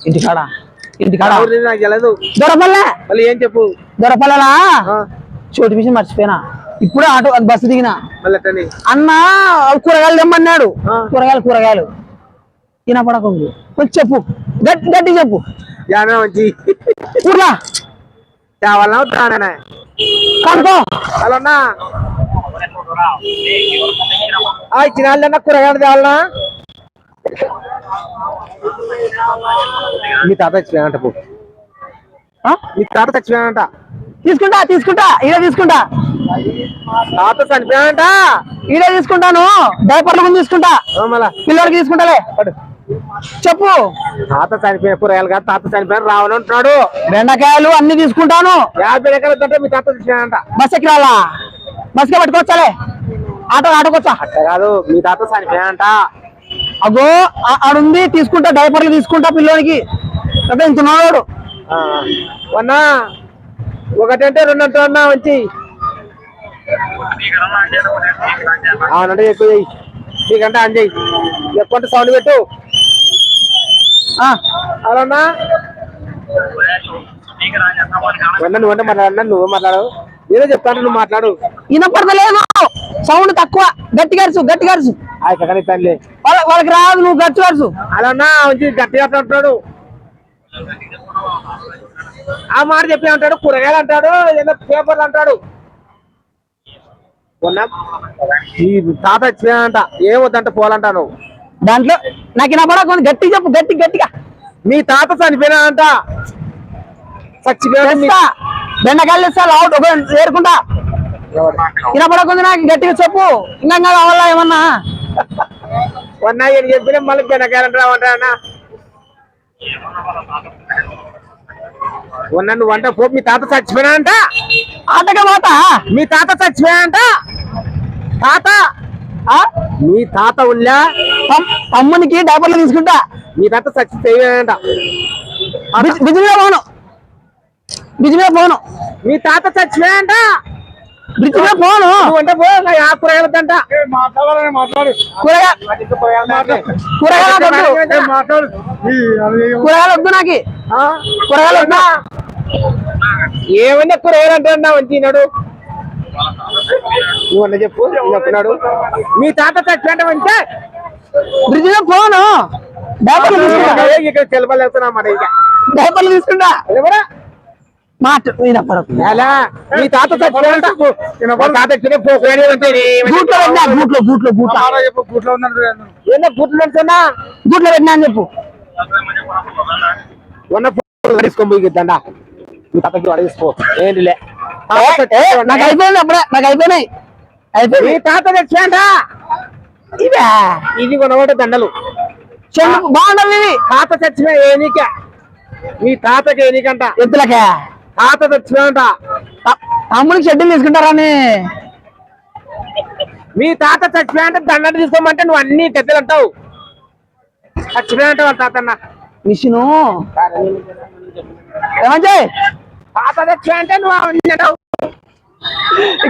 ఇంటికాడ ఇంటికాడ నాకు తెలియదు దొరపల్లె! మళ్ళీ ఏం చెప్పు? దొరపల్లెలా? చోటు మిషన్ మర్చిపోయినా. ఇప్పుడే ఆటో బస్సు దిగిన. అన్న కూరగాయలు తెమ్మన్నాడు. కూరగాయలు కూరగాయలు. వినపడకుంది కొంచెం చెప్పు. గట్టి గట్టి చెప్పు. ఊర్లా? కనుకో. అలా ఇచ్చిన వాళ్ళన్నా కూరగాయలు తేవాలనా? మీ తాత చచ్చిపోయానంట పో? మీ తాత చచ్చిపోయానంట తీసుకుంటా తీసుకుంటా ఈడే తీసుకుంటా. తాత చనిపోయానంట ఈడే తీసుకుంటాను డైపర్లు ముందు తీసుకుంటా. పిల్లలకి తీసుకుంటాలే. చెప్పు. తాత చనిపోయిన కూరగాయలు కాదు తాత చనిపోయిన రావని ఉంటున్నాడు బెండకాయలు అన్ని తీసుకుంటాను. యాభై రకాలు అంటే మీ తాత చచ్చిపోయానంట బస్ ఎక్కి రాలా బస్కే పట్టుకోవచ్చాలే ఆటో ఆటోకొచ్చా? అట్లా కాదు మీ తాత చనిపోయానంట అగో ఆడుంది తీసుకుంటా డైపర్లు తీసుకుంటా పిల్లోనికి. అంటే ఇంత వన్నా ఒకటంటే రెండు అంటే ఉన్నా మంచి అవునంటే ఎక్కువ చెయ్యి. నీకంటే ఆన్ చెయ్యి. ఎక్కువ అంటే సౌండ్ పెట్టు. ఆ, అవునన్నా వన్నా నువ్వంటే మాట్లాడన్నా నువ్వు మాట్లాడు. ఏదో చెప్తాను నువ్వు మాట్లాడు. వినపడతలేదు. సౌండ్ తక్కువ. గట్టి గరుసు గట్టి గరుసు ఆ కక్కని తల్లి వాళ్ళకి రాదు నువ్వు గట్టి గరుసు అలా మంచి గట్టిగా అంటున్నాడు. ఆ మాట చెప్పి అంటాడు కూరగాయలు అంటాడు ఏదో పేపర్లు అంటాడు. ఈ తాత వచ్చినాయంట ఏం వద్దంట పోలంటాను దాంట్లో నాకు వినపడకుండా గట్టి చెప్పు గట్టి గట్టిగా. మీ తాత చనిపోయినాడంట తెస్తా. బెండకాయలు ఒక ఏరుకుంటా. వినపడకుండా నాకు గట్టిగా చెప్పు. ఇంకా కావాలా ఏమన్నా? మొన్న ఈయన చెప్పిన మళ్ళీ అన్న. మొన్న నువ్వు అంట పో మీ తాత చచ్చిపోయినాడంట ఆటగా మాట మీ తాత చచ్చిపోయాడంట తాత? మీ తాత ఉల్లా? తమ్- తమ్మునికి డైపర్లు తీసుకుంటా. మీ తాత చచ్చిపోయాడంట బిజి- పోను. బిజీ పోను. మీ తాత చచ్చిపోయాడంట పోను నువ్వు అంటే పో ఆ కూరగాయలు కూరగాయలు వద్దు నాకు. ఆ? కూరగాయలు వద్దా. ఏమన్నా కూరగాయలు అంటే వంచినాడు నువ్వు అన్న చెప్పు నేను చెప్పినాడు. మీ తాత చచ్చిపోయాడు అంటే? బ్రిడ్జ్ మీద పోను డైపర్లు తీసుకుంటా ఇక్కడ తెలపలేస్తున్నా మాట ఇక. డైపర్లు తీసుకుంటా ఎవరా? మాట ఎలా మీ తాత గూట్లో చెప్పు గుట్లో ఉన్నాడు ఏమన్నా గుడ్లు పెడుతున్నా? గూట్లో పెట్టినా అని చెప్పు. ఉన్న తీసుకొని పోయి దండ మీ తాతకి అడిగిపో ఏంటిలే. నాకు అయిపోయింది అప్పుడే నాకు అయిపోయినాయి. మీ అయిపోయింది తాత చచ్చిపోయాడ ఇవే. ఇది కొనగొట్ట దండలు. చెల్లు బాగుండదు ఇవి. తాత చచ్చిపోయా ఏనిక. మీ తాతకి ఏనికంట. ఎత్తులకే తాత చచ్చిపోయాడంట త- తమ్మునికి షెడ్యూల్ తీసుకుంటారని. మీ తాత చచ్చిపోయాడంటే దండ తీసుకోమంటే నువ్వు అన్ని తెద్దలు అంటావు. చచ్చిపోయాడంట వాళ్ళ తాతన్న మిషను? ఏమంటే తాత చచ్చిపోయాడంటే నువ్వు అవన్నీ అంటావు. ఇక